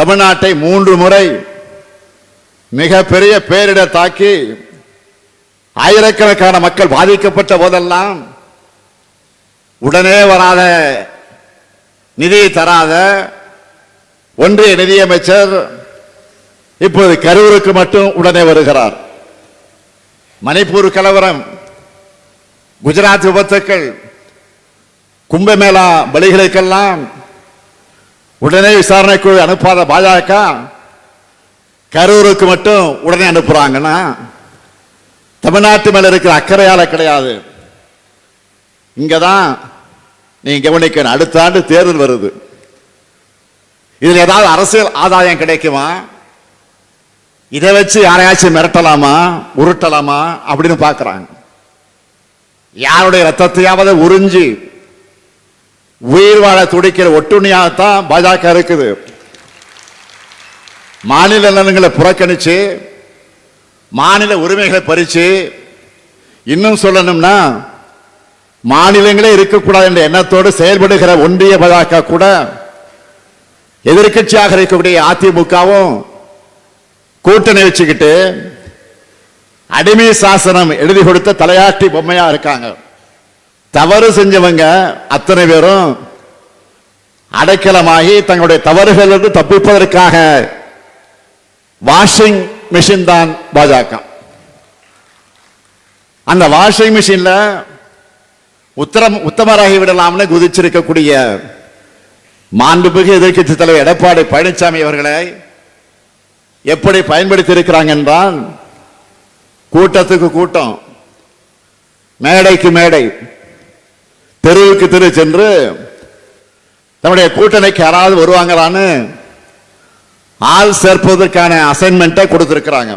தமிழ்நாட்டை மூன்று முறை மிகப்பெரிய பேரிடர் தாக்கி ஆயிரக்கணக்கான மக்கள் பாதிக்கப்பட்ட போதெல்லாம் உடனே வராத நிதியை தராத ஒன்றிய நிதியமைச்சர் இப்போது கரூருக்கு மட்டும் உடனே வருகிறார். மணிப்பூர் கலவரம் குஜராத் விபத்துக்கள் கும்பமேளா பலிகளுக்கெல்லாம் உடனே விசாரணைக்குழு அனுப்பாத பாஜக கரூருக்கு மட்டும் உடனே அனுப்புறாங்கன்னா தமிழ்நாட்டு மேல இருக்கிற அக்கறையால கிடையாது. இங்கதான் நீங்க கவனிக்கணும் அடுத்த ஆண்டு தேர்தல் வருது. இதில் ஏதாவது அரசியல் ஆதாயம் கிடைக்குமா? இதை வச்சு யாரையாச்சும் மிரட்டலாமா உருட்டலாமா அப்படின்னு பார்க்குறாங்க. யாருடைய ரத்தத்தையாவது உறிஞ்சி உயிர் வாழ துடிக்கிற ஒட்டுணியாகத்தான் பாஜக இருக்குது. மாநில நலன்களை புறக்கணிச்சு மாநில உரிமைகளை பறிச்சு இன்னும் சொல்லணும்னா மாநிலங்களே இருக்கக்கூடாது என்ற எண்ணத்தோடு செயல்படுகிற ஒன்றிய பாஜக கூட எதிர்க்கட்சியாக இருக்கக்கூடிய அதிமுகவும் கூட்டணி வச்சுக்கிட்டு அடிமை சாசனம் எழுதி கொடுத்த தலையாட்டி பொம்மையா இருக்காங்க. தவறு செஞ்சவங்க அத்தனை பேரும் அடைக்கலமாகி தங்களுடைய தவறுகளிலிருந்து தப்பிப்பதற்காக வாஷிங் மிஷின் தான் பாஜக. அந்த வாஷிங் மிஷின்ல உத்தரம் உத்தமராகி விடலாம்னு குதிச்சிருக்கக்கூடிய மாண்புமிகு எதிர்க்கட்சி தலைவர் எடப்பாடி பழனிசாமி அவர்களை எப்படி பயன்படுத்தி இருக்கிறாங்க என்றால் கூட்டத்துக்கு கூட்டம் மேடைக்கு மேடை தெருவுக்கு தெரு சென்று தன்னுடைய கூட்டணிக்கு யாராவது வருவாங்களான்னு ஆள் சேர்ப்பதற்கான அசைன்மெண்ட்டை கொடுத்துருக்குறாங்க.